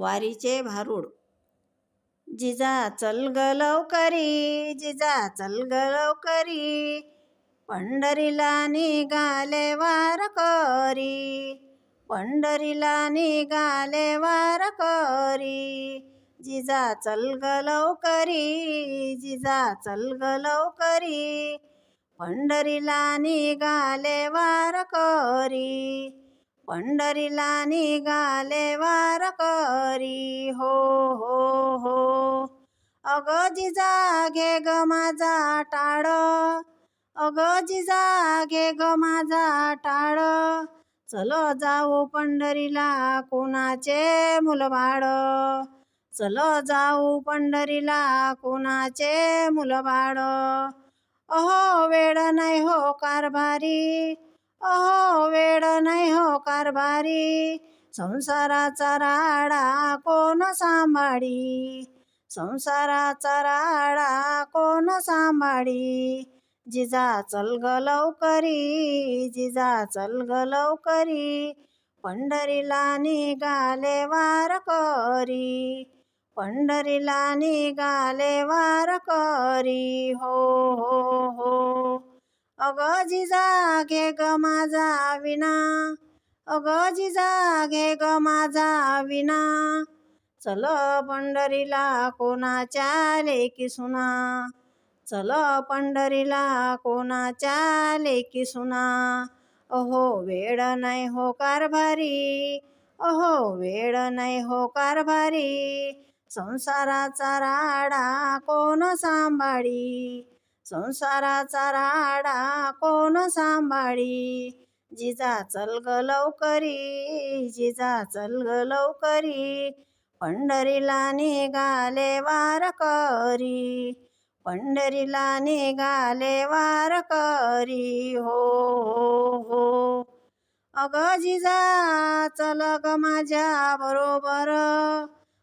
वारीचे भारूड. जिजा चल ग जिजा चल ग लवकरी पंढरीला निघाले वारकरी पंढरीला निघाले वारकरी जिजा चल ग जिजा चल ग लवकरी पंढरीला निघाले वारकरी पंढरीला निघाले करी हो हो हो. अग जिजा घे ग माझा टाळ. अग जिजा घे ग माझा टाळ. चल जाऊ पंढरीला कोणाचे मुलबाळ. चल जाऊ पंढरीला कोणाचे मुलबाळ. अहो वेळ नाही हो कारभारी. अहो वेळ नाही हो कारभारी. संसाराचा राडा कोण सांभाळी? संसाराचा राडा कोण सांभाळी? जिजा चल ग लवकरी जिजा चल ग लवकरी पंढरीला निघाले वारकरी पंढरीला निघाले वारकरी हो हो हो. अग जिजा घे ग माझा विना अग जिजा घे ग माझा विना चल पंढरीला कोणाच्या लेकी सुना. चल पंढरीला कोणाच्या लेकी सुना. अहो वेळ नाही हो कारभारी. अहो वेळ नाही हो कारभारी. संसाराचा राडा कोण सांभाळी? संसाराचा राडा कोण सांभाळी? जिजा चल ग लवकरी जिजा चल ग लवकरी पंढरीला निघाले वारकरी पंढरीला निघाले वारकरी हो हो हो. अग जिजा चल ग माझ्या बरोबर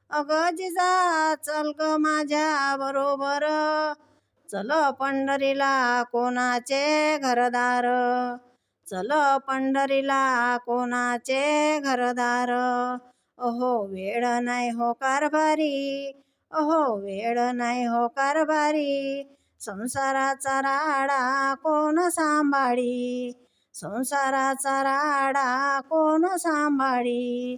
अग जिजा चल ग माझ्या बरोबर चल पंढरीला कोणाचे घरदार चल पंढरीला कोणाचे घरदार? अहो वेळ नाही हो कारभारी. अहो वेळ नाही हो कारभारी. संसाराचा राडा कोण सांभाळी? संसाराचा राडा कोण सांभाळी?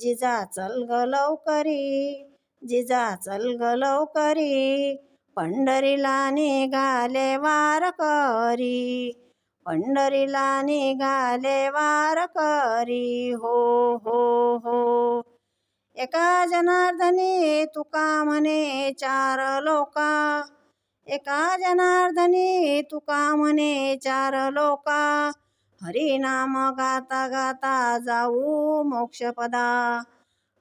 जिजा चल ग लवकरी. जिजा चल ग लवकरी. पंढरीला निघाले वार करी पंढरीला निघाले वारकरी. हो हो हो. एका जनार्दनी तुका म्हणे चार लोका. एका जनार्दनी तुका म्हणे चार लोका. हरिनाम गाता गाता जाऊ मोक्षपदा.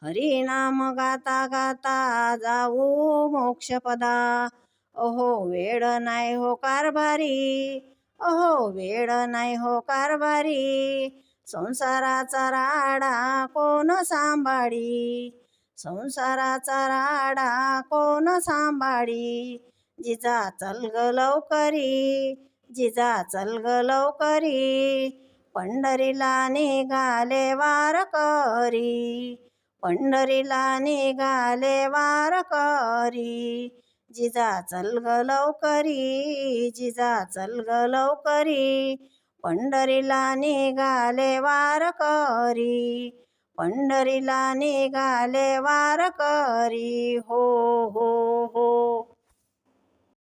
हरिनाम गाता गाता जाऊ मोक्षपदा. अहो वेळ नाही हो कारभारी. अहो वेळ नाही हो कारभारी. संसाराचा राडा कोण सांभाळी? संसाराचा राडा कोण सांभाळी? जिजा चल ग लवकरी जिजा चल ग लवकरी. पंढरीला निघाले वारकरी पंढरीला निघाले वारकरी जिजा चल ग लवकरी जिजा चल ग लवकरी पंढरीला निघाले वारकरी पंढरीला निघाले हो हो हो.